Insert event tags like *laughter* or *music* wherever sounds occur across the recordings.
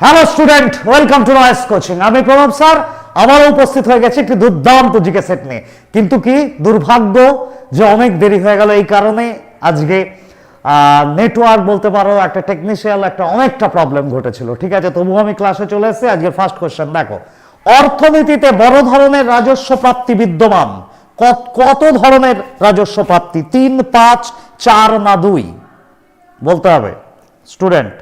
Hello student welcome to Noyes coaching আমি Pranab sir, আবারও উপস্থিত হয়ে গেছে একটি দুর্দান্ত জিকে সেট নিয়ে। কিন্তু কি, দুর্ভাগ্য যে অনেক দেরি হয়ে গেল এই কারণে আজকে নেটওয়ার্ক বলতে পারো, একটা টেকনিশিয়াল একটা অনেকটা প্রবলেম ঘটেছিল। ঠিক আছে তবু আমি ক্লাসে চলে এসেছি। আজকের ফার্স্ট কোশ্চেন দেখো। অর্থনীতিতে বড় ধরনের রাজস্ব প্রাপ্তি বিদ্যমান। কত ধরনের রাজস্ব প্রাপ্তি? তিন, পাঁচ, চার না দুই? বলতে হবে। স্টুডেন্ট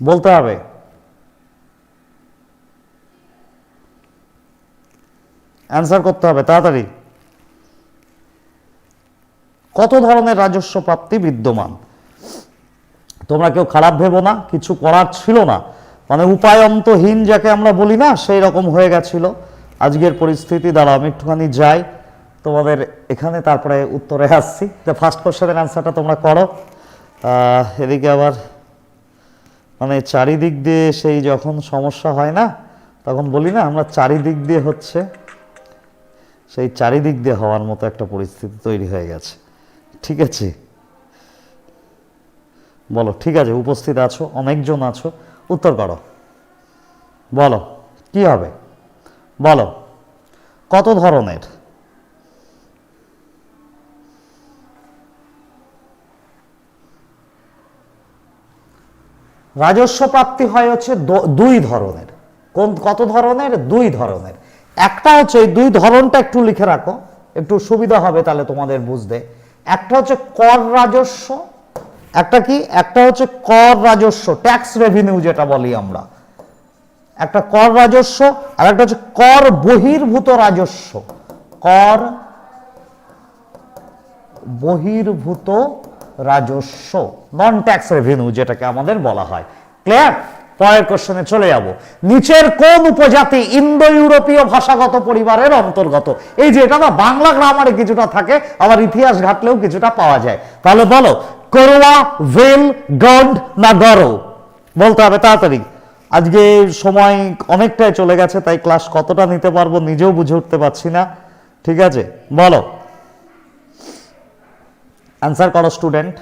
বলতে হবে। অ্যান্সার করতে হবে, তাড়াতাড়ি। কত ধরনের রাজস্ব প্রাপ্তি বিদ্যমান? তোমরা কেউ খারাপ ভেবো না, কিছু করার ছিল না। মানে উপায়ন্তহীন যাকে আমরা বলি না, সেই রকম হয়ে গেছিল। আজকের পরিস্থিতি দ্বারা আমি একটুখানি যাই। তোমাদের এখানে, তারপরে উত্তরে আসছি। ফার্স্ট কোশ্চেনের অ্যান্সারটা তোমরা করো। এদিকে আবার মানে চারিদিক দিয়ে সেই যখন সমস্যা হয় না, তখন বলি না, আমরা চারিদিক দিয়ে হচ্ছে, সেই চারিদিক দিয়ে হওয়ার মতো একটা পরিস্থিতি তৈরি হয়ে গেছে। ঠিক আছে? বলো, ঠিক আছে, উপস্থিত আছো, অনেকজন আছো, উত্তর করো। বলো, কি হবে? বলো, কত ধরনের? রাজস্ব প্রাপ্তি হয় হচ্ছে দুই ধরনের। কোন, কত ধরনের? দুই ধরনের। একটা হচ্ছে এই দুই ধরনটা একটু লিখে রাখো। একটু সুবিধা হবে তাহলে তোমাদের বুঝতে। একটা হচ্ছে কর রাজস্ব, একটা কি? একটা হচ্ছে কর রাজস্ব ট্যাক্স রেভিনিউ যেটা বলি আমরা। একটা কর রাজস্ব, আর একটা হচ্ছে কর বহির্ভূত রাজস্ব। কর বহির্ভূত রাজস্ব নন ট্যাক্স রেভিনিউ যেটাকে আমাদের বলা হয়। ক্লিয়ার পরের কোশ্চেনে চলে যাব। নিচের কোন উপজাতি ইন্দো ইউরোপীয় ভাষাগত পরিবারের অন্তর্গত? এই যে এটা না, বাংলা গ্রামারে কিছুটা থাকে, আবার ইতিহাস ঘাটলেও কিছুটা পাওয়া যায়। তাহলে বলো, করোয়া, ভেল, গন্ড না গরো? বলতে হবে তাড়াতাড়ি। আজকে সময় অনেকটাই চলে গেছে, তাই ক্লাস কতটা নিতে পারব নিজেও বুঝে উঠতে পারছি না। ঠিক আছে? বলো। অ্যান্সার করো স্টুডেন্ট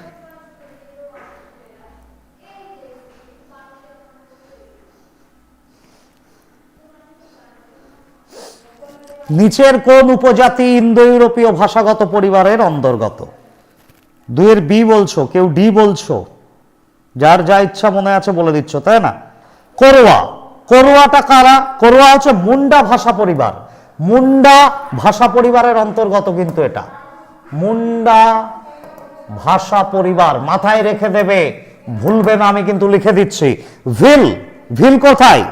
নিচের কোন উপজাতি ইন্দো ইউরোপীয় ভাষাগত পরিবারের অন্তর্গত? দুইয়ের বি বলছো, কেউ ডি বলছো? যার যা ইচ্ছা মনে আছে বলে দিচ্ছ, তাই না? করোয়া। করোয়াটা কারা? করোয়া হচ্ছে মুন্ডা ভাষা পরিবার। মুন্ডা ভাষা পরিবারের অন্তর্গত কিন্তু এটা। মুন্ডা ভাষা পরিবার মাথায় রেখে দেবে। ভুলবে না, আমি কিন্তু লিখে দিচ্ছি। ভিল ভিল কোথায়?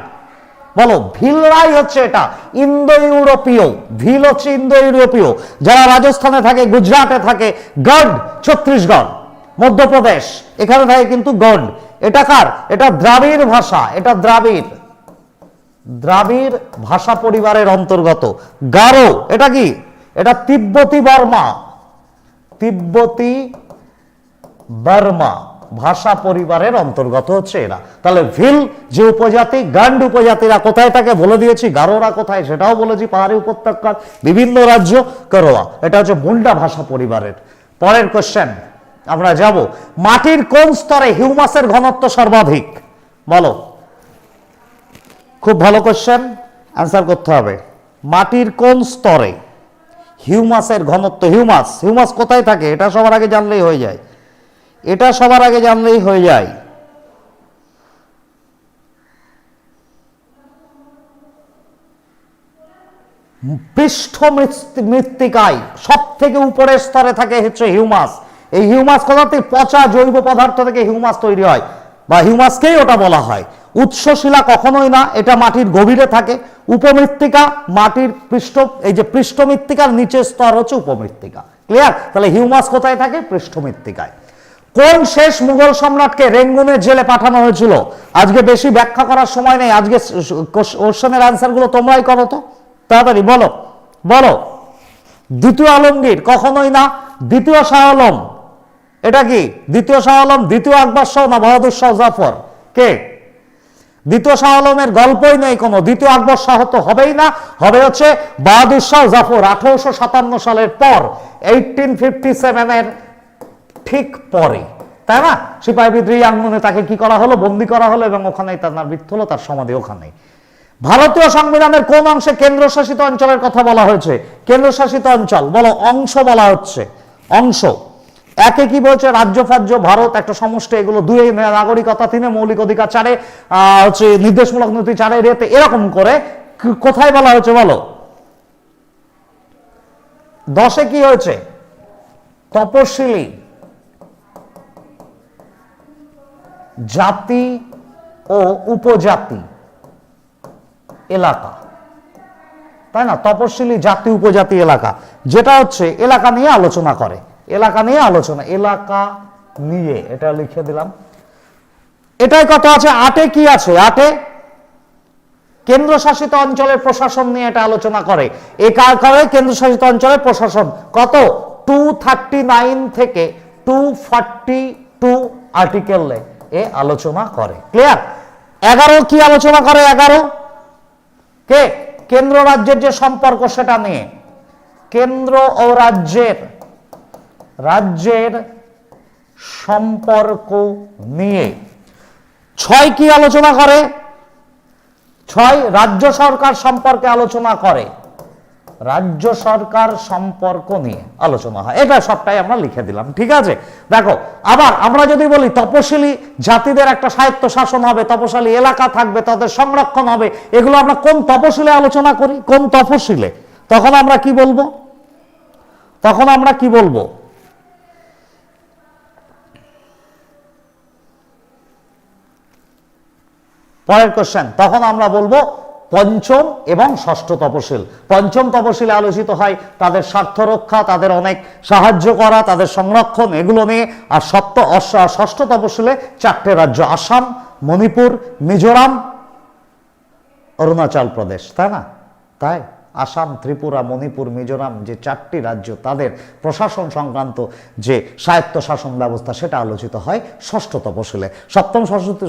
বলো ভিলরাই হচ্ছে এটা ইন্দো ইউরোপীয় ভিল হচ্ছে ইন্দো ইউরোপীয় যারা রাজস্থানে থাকে, গুজরাটে থাকে, গড, ছত্তিশগড়, মধ্যপ্রদেশ, এখানে থাকে কিন্তু গড। এটা কার? এটা দ্রাবিড় ভাষা, এটা দ্রাবিড়। দ্রাবিড় ভাষা পরিবারের অন্তর্গত। গারো, এটা কি? এটা তিব্বতী বর্মা। তিব্বতী বর্মা ভাষা পরিবারের অন্তর্গত হচ্ছে এরা। তাহলে ভিল যে উপজাতি, গান্ড উপজাতিরা কোথায় থাকে বলে দিয়েছি? গারোরা কোথায়? সেটাও বলেছি, পাহাড়ি উপত্যকার বিভিন্ন রাজ্য। করোয়া এটা হচ্ছে মুন্ডা ভাষা পরিবারের। পরের কোশ্চেন আমরা যাব। মাটির কোন স্তরে হিউমাসের ঘনত্ব সর্বাধিক? বলো। খুব ভালো কোশ্চেন অ্যান্সার করতে হবে। মাটির কোন স্তরে হিউমাসের ঘনত্ব, হিউমাস হিউমাস কোথায় থাকে? এটা সবার আগে জানলেই হয়ে যায়। এটা সবার আগে জানলেই হয়ে যায়। পৃষ্ঠ মৃত্তিকায় সব থেকে উপরের স্তরে থাকে হচ্ছে হিউমাস। এই হিউমাস কোথা পচা জৈব পদার্থ থেকে হিউমাস তৈরি হয় বা হিউমাসকেই ওটা বলা হয়। উৎসশিলা কখনোই না, এটা মাটির গভীরে থাকে। উপমৃত্তিকা মাটির পৃষ্ঠ এই যে পৃষ্ঠমৃত্তিকার নিচের স্তর হচ্ছে উপমৃত্তিকা। ক্লিয়ার তাহলে হিউমাস কোথায় থাকে? পৃষ্ঠমৃত্তিকায়। কোন শেষ মুঘল সম্রাটকে রেঙ্গুনের জেলে পাঠানো হয়েছিল? আজকে বেশি ব্যাখ্যা করার সময় নেই। আজকে কোশ্চেনের অ্যান্সারগুলো তোমরাই করো তো। তাড়াতাড়ি বলো বলো। দ্বিতীয় আলমগীর কখনোই না, দ্বিতীয় শাহ আলম। এটা কি? দ্বিতীয় শাহ আলম, দ্বিতীয় আকবর শাহ না বাহাদুর শাহ জাফর? কে? দ্বিতীয় শাহ আলমের গল্পই নেই কোনো। দ্বিতীয় আকবর শাহ তো হবেই না। হবে হচ্ছে বাহাদুর শাহ জাফর, আঠারোশো সাতান্ন সালের পর এইটিন ফিফটি সেভেনের ঠিক পরে। তাই না? সিপাহী বিদ্রোহী আঙ্গনে তাকে কি করা হলো? বন্দি করা হলো এবং ওখানেই তার মৃত্যু হলো, তার সমাধি ওখানেই। ভারতীয় সংবিধানের কোন অংশে কেন্দ্রশাসিত অঞ্চলের কথা বলা হয়েছে? কেন্দ্রশাসিত অঞ্চল, বলো অংশ বলা হচ্ছে। অংশ। একে কি বলছে? রাজ্য ফাজ্য, ভারত, একটা সমষ্টি, এগুলো দুই নাগরিকতা তিনে, মৌলিক অধিকার চারে হচ্ছে নির্দেশমূলক নীতি চারে রেতে এরকম করে কোথায় বলা হয়েছে বলো? দশে কি হয়েছে? তপশিলি। জাতি ও উপজাতি, এলাকা। তাই না? তপশিলি জাতি, উপজাতি, এলাকা। যেটা হচ্ছে এলাকা নিয়ে আলোচনা করে। এলাকা নিয়ে আলোচনা। এলাকা নিয়ে, এটা লিখে দিলাম। এটাই কত আছে, আটে কি আছে? আটে কেন্দ্রশাসিত অঞ্চলের প্রশাসন নিয়ে এটা আলোচনা করে। এ কার করে কেন্দ্রশাসিত অঞ্চলের প্রশাসন। কত? টু থার্টি নাইন থেকে টু ফর্টি টু আর্টিকেলে এ আলোচনা করে। ক্লিয়ার এগারো কি আলোচনা করে এগারো? কে? কেন্দ্র রাজ্যের যে সম্পর্ক সেটা নিয়ে। কেন্দ্র ও রাজ্যের রাজ্যের সম্পর্ক নিয়ে। ছয় কি আলোচনা করে? ছয় রাজ্য সরকার সম্পর্কে আলোচনা করে। রাজ্য সরকার সম্পর্ক নিয়ে আলোচনা হয়। এটা সবটাই আমরা লিখে দিলাম, ঠিক আছে? দেখো, আবার আমরা যদি বলি তপশিলি জাতিদের একটা সাহিত্য শাসন হবে, তপশিলি এলাকা থাকবে, তাদের সংরক্ষণ হবে, এগুলো আমরা কোন তপশিলে আলোচনা করি? কোন তপশিলে? তখন আমরা কি বলব? তখন আমরা কি বলব? পরের কোশ্চেন তখন আমরা বলব পঞ্চম এবং ষষ্ঠ তপশিল। পঞ্চম তপশিলে আলোচিত হয় তাদের স্বার্থ রক্ষা, তাদের অনেক সাহায্য করা, তাদের সংরক্ষণ এগুলো নিয়ে। আর সপ্ত ষষ্ঠ তপশিলে চারটে রাজ্য, আসাম, মণিপুর, মিজোরাম, অরুণাচল প্রদেশ। তাই না? তাই? আসাম, ত্রিপুরা, মণিপুর, মিজোরাম যে চারটি রাজ্য তাদের প্রশাসন সংক্রান্ত যে স্বায়ত্ত শাসন ব্যবস্থা সেটা আলোচিত হয় ষষ্ঠ তপশিলে সপ্তম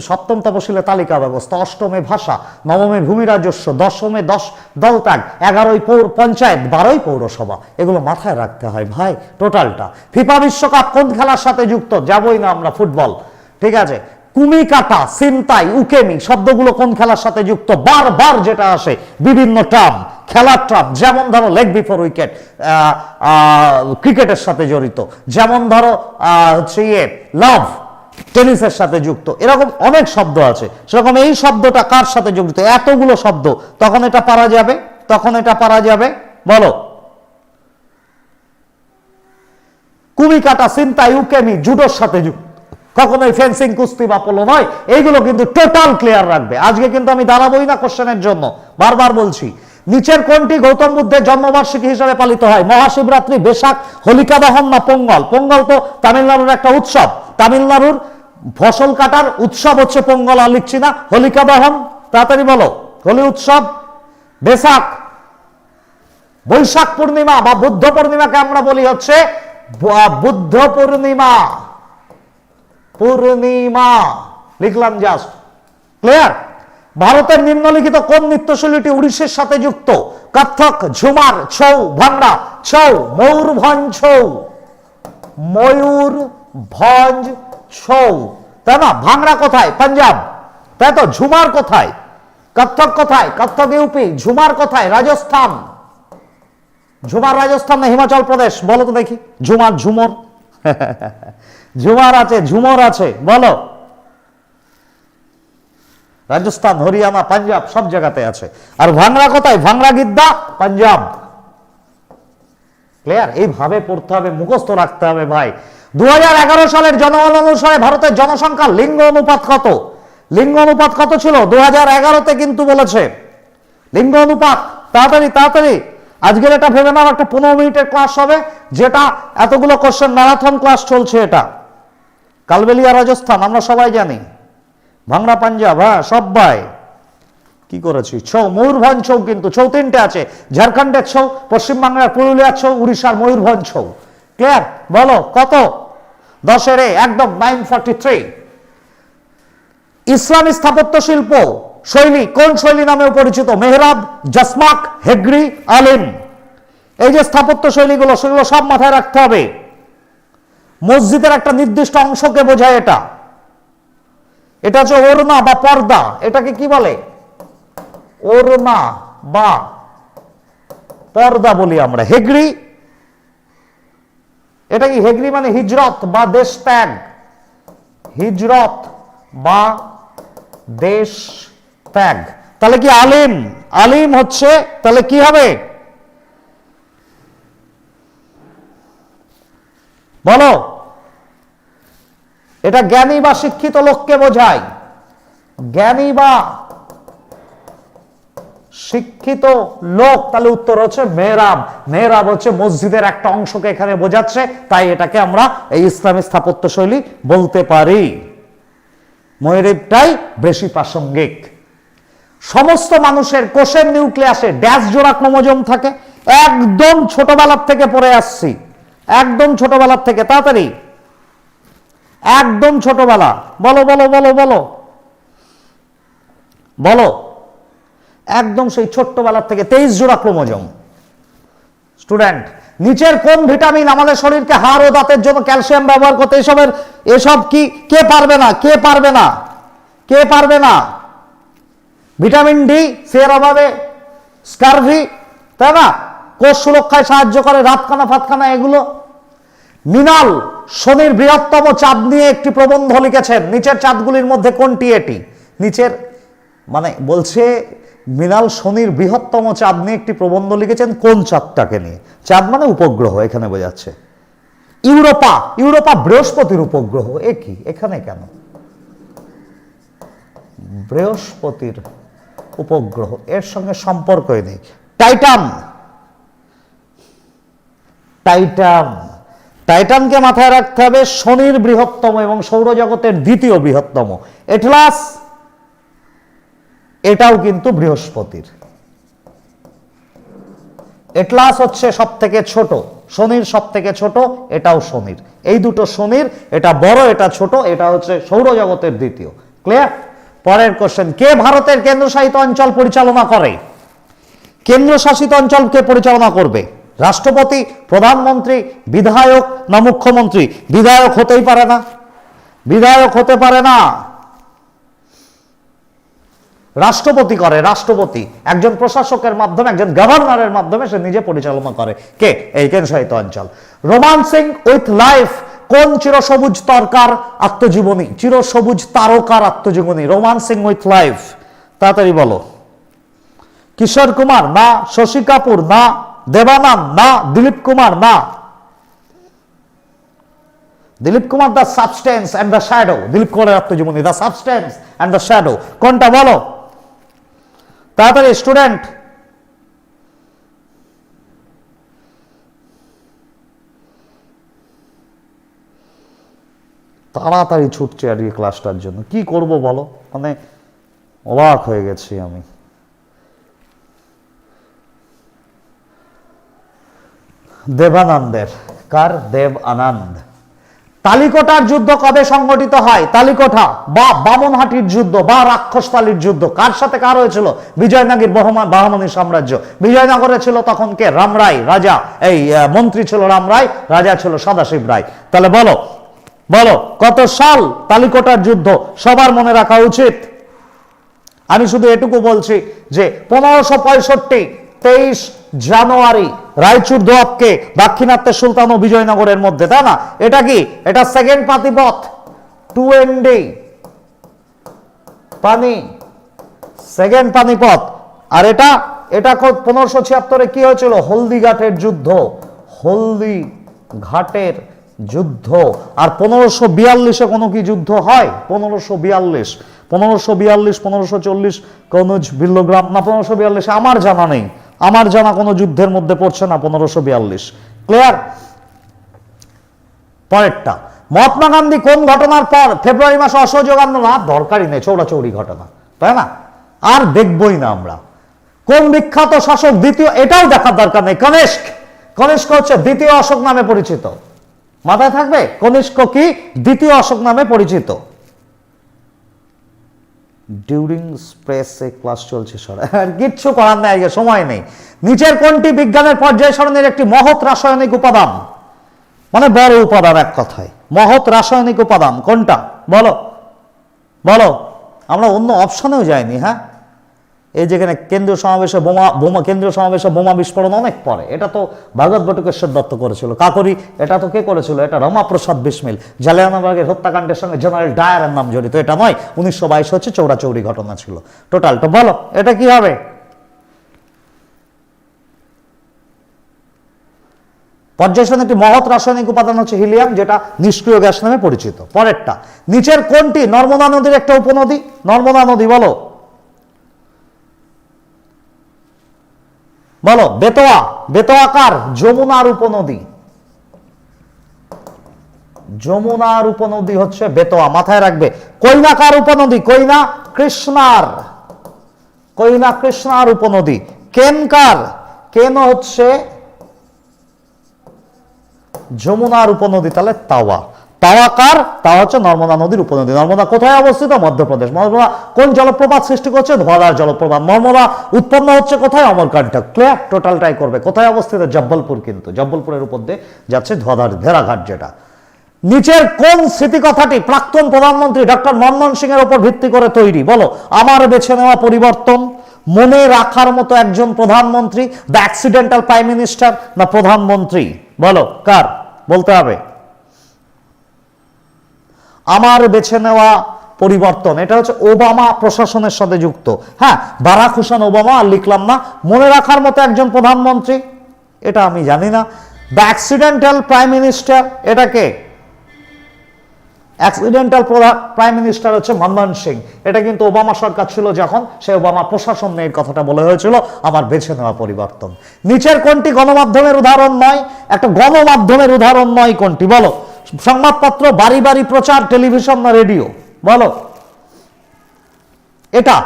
সপ্তম তপশিলে তালিকা ব্যবস্থা, অষ্টমে ভাষা, নবমে ভূমি রাজস্ব, দশমে দশ দলত্যাগ এগারোই পৌর পঞ্চায়েত বারোই পৌরসভা। এগুলো মাথায় রাখতে হয় ভাই, টোটালটা। ফিফা বিশ্বকাপ কোন খেলার সাথে যুক্ত? যাবই না আমরা ফুটবল। ঠিক আছে? কুমি কাটা সিনতাই উকেমি শব্দগুলো কোন খেলার সাথে যুক্ত? বারবার যেটা আসে, বিভিন্ন টার্ম, খেলার টার্ম। যেমন ধরো লেগ বিফোর উইকেট ক্রিকেটের সাথে জড়িত। যেমন ধরো হচ্ছে ইয়ে লাভ টেনিসের সাথে যুক্ত। এরকম অনেক শব্দ আছে। সেরকম এই শব্দটা কার সাথে যুক্ত? এতগুলো শব্দ। তখন এটা পারা যাবে? তখন এটা পারা যাবে? বলো। কুমি কাটা সিনতাই উকেমি, জুডোর সাথে যুক্ত। কখনোই ফেন্সিং কুস্তি বা পোলো নয়। এইগুলো কিন্তু টোটাল ক্লিয়ার রাখবে। আজকে কিন্তু আমি দাঁড়াবোই না কোশ্চেনের জন্য। বারবার বলছি, নিচের কোনটি গৌতম বুদ্ধের জন্মবার্ষিকী হিসাবে পালিত হয়। মহাশিবরাত্রি বেশাক হোলিকা দহন না পোঙ্গল। পোঙ্গল তো তামিলনাড়ুর একটা উৎসব। তামিলনাড়ুর ফসল কাটার উৎসব হচ্ছে পোঙ্গল, আর লিখছি না। হোলিকা দহন তাড়াতাড়ি বলো। হোলি উৎসব বেশাক বৈশাখ পূর্ণিমা বা বুদ্ধ পূর্ণিমাকে আমরা বলি হচ্ছে বুদ্ধ পূর্ণিমা। পূর্ণিমা লিখলাম জাস্ট ক্লিয়ার ভারতের নিম্নলিখিত কোন নৃত্যশৈলীটি উড়িষ্যার সাথে যুক্ত? কত্থক, ঝুমার, ছৌ, ভাংড়া, ছৌ, ময়ূরভঞ্জ ছৌ ময়ূরভঞ্জ ছৌ। তাই না, ভাংড়া কোথায়? পাঞ্জাব। তাই তো ঝুমার কোথায়? কত্থক কোথায়? কত্থক ইউপি ঝুমার কোথায়? রাজস্থান। ঝুমার রাজস্থান না হিমাচল প্রদেশ? বলো তো দেখি। ঝুমার, ঝুমর। *laughs* ঝুমার আছে, ঝুমর আছে, বলো। রাজস্থান, হরিয়ানা, পাঞ্জাব সব জায়গাতে আছে। আর ভাংরা কোথায়? ভাংরা গিদ্দা, পাঞ্জাব। ক্লিয়ার এইভাবে পড়তে হবে, মুখস্থ রাখতে হবে ভাই। দু হাজার এগারো সালের জনগণ অনুসারে ভারতের জনসংখ্যা লিঙ্গ অনুপাত কত? লিঙ্গ অনুপাত কত ছিল? দু হাজার এগারোতে কিন্তু বলেছে। লিঙ্গ অনুপাত, তাড়াতাড়ি তাড়াতাড়ি। আজকের এটা ভেবে নাও, একটা পনেরো মিনিটের ক্লাস হবে, যেটা এতগুলো কোশ্চেন ম্যারাথন ক্লাস চলছে এটা। কালবেলিয়া রাজস্থান, আমরা সবাই জানি। ভাংরা পাঞ্জাব হ্যাঁ সবাই কি করেছি? ছৌ, ময়ূরভঞ্জ ছৌ কিন্তু, ছৌ তিনটে আছে। ঝাড়খণ্ডের ছৌ পশ্চিমবাংলার পুরুলিয়ার ছৌ, উড়িষ্যার ময়ূরভঞ্জ ছৌ। ক্লিয়ার বলো, কত? দশের একদম নাইন ফর্টি থ্রি ইসলামী স্থাপত্য শিল্প শৈলী, কোন শৈলী নামেও পরিচিত? মেহরাব, জসমাক, হেগড়ি, আলিম। এই যে স্থাপত্য শৈলীগুলো, সেগুলো সব মাথায় রাখতে হবে। মসজিদের একটা নির্দিষ্ট অংশকে বোঝায় এটা। এটা হচ্ছে ওরনা বা পর্দা। এটাকে কি বলে? ওরনা বা পর্দা বলি আমরা। হেগড়ি, এটা কি হেগড়ি মানে হিজরত বা দেশ ত্যাগ? হিজরত বা দেশ ত্যাগ। তাহলে কি আলিম? আলিম হচ্ছে, তাহলে কি হবে? বলো। এটা জ্ঞানী বা শিক্ষিত লোককে বোঝায়। জ্ঞানী বা শিক্ষিত লোক, তাহলে উত্তর হচ্ছে মেহরাব। মেহরাব হচ্ছে মসজিদের একটা অংশকে এখানে বোঝাচ্ছে, তাই এটাকে আমরা এই ইসলামী স্থাপত্য শৈলী বলতে পারি। ময়ূরেবটাই বেশি প্রাসঙ্গিক। সমস্ত মানুষের কোষের নিউক্লিয়াসে ড্যাশ জোড়া ক্রোমোজোম থাকে। একদম ছোটবেলার থেকে পড়ে আসছি। একদম ছোটবেলার থেকে, তাড়াতাড়ি। একদম ছোটবেলা। বলো বলো বলো বলো। বলো। একদম সেই ছোট্টবেলার থেকে তেইশ জোড়া ক্রোমোজোম। স্টুডেন্ট, নিচের কোন ভিটামিন আমাদের শরীরকে হাড় ও দাঁতের জন্য ক্যালসিয়াম ব্যবহার করতে, এসবের, এসব কি, কে পারবে না, কে পারবে না, কে পারবে না? ভিটামিন ডি, সের অভাবে, স্কারভি, তাই না? কোষ সুরক্ষায় সাহায্য করে, রাতখানা, ফাতখানা, এগুলো। মৃণাল শনির বৃহত্তম চাঁদ নিয়ে একটি প্রবন্ধ লিখেছেন। নিচের চাঁদগুলির মধ্যে কোনটি এটি? নিচের মানে বলছে, মৃণাল শনির বৃহত্তম চাঁদ নিয়ে একটি প্রবন্ধ লিখেছেন কোন চাঁদটাকে নিয়ে? চাঁদ মানে উপগ্রহ, এখানে বোঝাচ্ছে। ইউরোপা ইউরোপা বৃহস্পতির উপগ্রহ, এ কি? এখানে কেন? বৃহস্পতির উপগ্রহ, এর সঙ্গে সম্পর্কই নেই টাইটান। টাইটান। টাইটানকে মাথায় রাখতে হবে শনির বৃহত্তম এবং সৌরজগতের দ্বিতীয় বৃহত্তম। এটলাস, এটাও কিন্তু বৃহস্পতির। এটলাস হচ্ছে সব থেকে ছোট, শনির সব থেকে ছোট, এটাও শনির। এই দুটো শনির, এটা বড়, এটা ছোট, এটা হচ্ছে সৌরজগতের দ্বিতীয়। ক্লিয়ার? পরের কোশ্চেন কে ভারতের কেন্দ্রশাসিত অঞ্চল পরিচালনা করে? কেন্দ্রশাসিত অঞ্চলকে পরিচালনা করবে? রাষ্ট্রপতি, প্রধানমন্ত্রী, বিধায়ক না মুখ্যমন্ত্রী? বিধায়ক হতেই পারে না। বিধায়ক হতে পারে না। রাষ্ট্রপতি করে, রাষ্ট্রপতি। একজন প্রশাসকের মাধ্যমে, একজন গভর্নরের মাধ্যমে সে নিজে পরিচালনা করে। কে? এই কেন্দ্রশাসিত অঞ্চল। রোমান্সিং উইথ লাইফ কোন চিরসবুজ তরকার আত্মজীবনী? চিরসবুজ তারকার আত্মজীবনী। রোমান্সিং উইথ লাইফ তাড়াতাড়ি বলো। কিশোর কুমার, না। শশী কাপুর, না। দেবানন্দ, না। দিলীপ কুমার, না। Dilip Kumar the substance and the shadow. Dilip কুমারের আত্মজীবনী the substance and the shadow. কোনটা বলো? তাড়াতাড়ি, স্টুডেন্ট। তাড়াতাড়ি ছুটছে আর কি ক্লাসটার জন্য। কি করব বলো? মানে অবাক হয়ে গেছি আমি। দেবানন্দের, কার? দেব আনন্দ তালিকোটার যুদ্ধ কবে সংগঠিত হয়? তালিকোঠা বা বামনহাটির যুদ্ধ বা রাক্ষসতালির যুদ্ধ, কার সাথে কার হয়েছিল? বিজয়নগর বহমা, বাহমনি সাম্রাজ্য। বিজয়নগরে ছিল তখন কে? রামরায় রাজা। এই মন্ত্রী ছিল রামরায় রাজা ছিল সদাশিব রায়। তাহলে বলো বলো, কত সাল তালিকোটার যুদ্ধ? সবার মনে রাখা উচিত। আমি শুধু এটুকু বলছি যে পনেরোশো পঁয়ষট্টি, তেইশ জানুয়ারি রায়চুর দোয়াবকে দাক্ষিণাত্যের সুলতান ও বিজয়নগরের মধ্যে, তাই না? এটা কি? এটা সেকেন্ড পাতিপথ। টু এন্ডি পানি। সেকেন্ড পানিপথ। আর এটা এটা পনেরোশো ছিয়াত্তরে কি হয়েছিল? হলদিঘাটের যুদ্ধ। হলদি ঘাটের যুদ্ধ। আর পনেরোশো বিয়াল্লিশে কোনো কি যুদ্ধ হয়? পনেরোশো বিয়াল্লিশ। পনেরোশো বিয়াল্লিশ, পনেরোশো চল্লিশ কনুজ বিল্লগ্রাম না, পনেরোশো বিয়াল্লিশ আমার জানা নেই। আমার জানা কোনো যুদ্ধের মধ্যে পড়ছে না পনেরোশো বিয়াল্লিশ। ক্লিয়ার পরেরটা। মহাত্মা গান্ধী কোন ঘটনার পর ফেব্রুয়ারি মাসে অসহযোগ আন্দোলন? আর দরকারই নেই, চৌড়াচৌড়ি ঘটনা। তাই না? আর দেখবই না আমরা। কোন বিখ্যাত শাসক দ্বিতীয় এটাও দেখার দরকার নেই। কনিষ্ক। কনিষ্ক হচ্ছে দ্বিতীয় অশোক নামে পরিচিত। মাথায় থাকবে? কনিষ্ক কি? দ্বিতীয় অশোক নামে পরিচিত। ডিউরিং স্পেসে ক্লাস চলছে, সর। আর কিচ্ছু করার নেই সময় নেই। নিচের কোনটি বিজ্ঞানের পর্যায় সরণের একটি মহৎ রাসায়নিক উপাদান। মানে বড় উপাদান এক কথায়। মহৎ রাসায়নিক উপাদান। কোনটা? বলো। বলো। আমরা অন্য অপশনেও যাইনি হ্যাঁ? এই যেখানে কেন্দ্রীয় সমাবেশে বোমা বোমা, কেন্দ্রীয় সমাবেশে বোমা বিস্ফোরণ অনেক পরে, এটা তো ভাগবত বটুকেশ্বর দত্ত করেছিল। কাকরি, এটা তো কে করেছিল? এটা রমাপ্রসাদ বিসমিল জালিয়ানাবাগের হত্যাকাণ্ডের সঙ্গে জেনারেল ডায়ারের নাম জড়িত। এটা নয়, উনিশশো বাইশ হচ্ছে চৌরাচৌরি ঘটনা ছিল। টোটাল তো বলো, এটা কি হবে? পর্যায়সনে একটি মহৎ রাসায়নিক উপাদান হচ্ছে হিলিয়াম, যেটা নিষ্ক্রিয় গ্যাস নামে পরিচিত। পরেরটা, নিচের কোনটি নর্মদা নদীর একটা উপনদী? নর্মদা নদী বলো। বলো, বেতোয়া বেতোয়াকার যমুনার উপনদী যমুনার উপনদী হচ্ছে বেতোয়া, মাথায় রাখবে। কৈনাকার উপনদী? কৈনা কৃষ্ণার। কৈনা কৃষ্ণার উপনদী। কেনকার কেন হচ্ছে যমুনার উপনদী? তাহলে তাওয়া। তাওয়া কার তাওয়া হচ্ছে নর্মদা নদীর উপনদী। নর্মদা কোথায় অবস্থিত? মধ্যপ্রদেশ। নর্মদা কোন জলপ্রপাত সৃষ্টি করছে? ধোয়াদার জলপ্রপাত। নর্মদা উৎপন্ন হচ্ছে কোথায়? অমরকান্টক ক্লিয়ার টোটালটাই করবে। কোথায় অবস্থিত? জব্বলপুর কিন্তু। জব্বলপুরের উপর দিয়ে যাচ্ছে ধোয়াদার ভেড়াঘাট যেটা। নিচের কোন স্মৃতিকথাটি প্রাক্তন প্রধানমন্ত্রী ডক্টর মনমোহন সিং এর উপর ভিত্তি করে তৈরি? বলো। আমার বেছে নেওয়া পরিবর্তন। মনে রাখার মতো একজন প্রধানমন্ত্রী, দ্য অ্যাক্সিডেন্টাল প্রাইম মিনিস্টার না প্রধানমন্ত্রী? বলো, কার? বলতে হবে। আমার বেছে নেওয়া পরিবর্তন। এটা হচ্ছে ওবামা প্রশাসনের সাথে যুক্ত। হ্যাঁ বারাক হোসেন ওবামা, আর লিখলাম না, মনে রাখার মতো একজন প্রধানমন্ত্রী, এটা আমি জানি না। দ্য অ্যাক্সিডেন্টাল প্রাইম মিনিস্টার এটাকে অ্যাক্সিডেন্টাল প্রাইম মিনিস্টার হচ্ছে মনমোহন সিং। এটা কিন্তু ওবামা সরকার ছিল যখন, সে ওবামা প্রশাসন নিয়ে কথাটা বলা হয়েছিল, আমার বেছে নেওয়া পরিবর্তন। নিচের কোনটি গণমাধ্যমের উদাহরণ নয়? একটা গণমাধ্যমের উদাহরণ নয় কোনটি? বলো। সংবাদপত্র, বাড়ি বাড়ি প্রচার, টেলিভিশন না রেডিও? বলো। এটা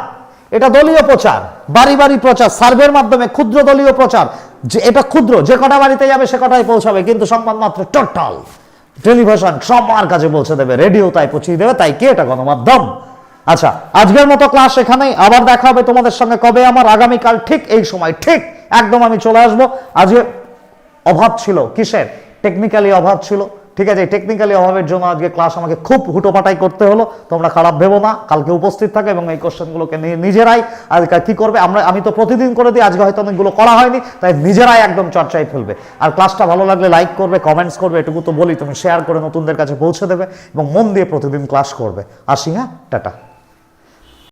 এটা দলীয় প্রচার, বাড়ি বাড়ি প্রচার, সার্ভের মাধ্যমে ক্ষুদ্র দলীয় প্রচার, যে এটা ক্ষুদ্র, যে কটা বাড়িতে যাবে সে কটাই পৌঁছাবে, কিন্তু সংবাদ মাত্র টোটাল টেলিভিশন সবার কাছে পৌঁছে দেবে, রেডিও তাই পৌঁছে দেবে, তাই কি এটা গণমাধ্যম? আচ্ছা আজকের মতো ক্লাস এখানেই, আবার দেখা হবে তোমাদের সঙ্গে কবে আমার আগামীকাল ঠিক এই সময়, ঠিক একদম আমি চলে আসব। আজকে অভাব ছিল, কিসের? টেকনিক্যালি অভাব ছিল। ঠিক আছে টেকনিক্যালি অভাবের জন্য আজকে ক্লাস আমাকে খুব হুটোপাটাই করতে হলো। তোমরা খারাপ ভেবো না, কালকে উপস্থিত থাকে এবং এই কোশ্চেনগুলোকে নিয়ে নিজেরাই আজকে কি করবে? আমরা, আমি তো প্রতিদিন করে দিই, আজকে হয়তো অনেকগুলো করা হয়নি, তাই নিজেরাই একদম চর্চায় ফেলবে। আর ক্লাসটা ভালো লাগলে লাইক করবে কমেন্টস করবে, এটুকু তো বলি, তুমি শেয়ার করে নতুনদের কাছে পৌঁছে দেবে এবং মন দিয়ে প্রতিদিন ক্লাস করবে। আসি হ্যাঁ? টাটা।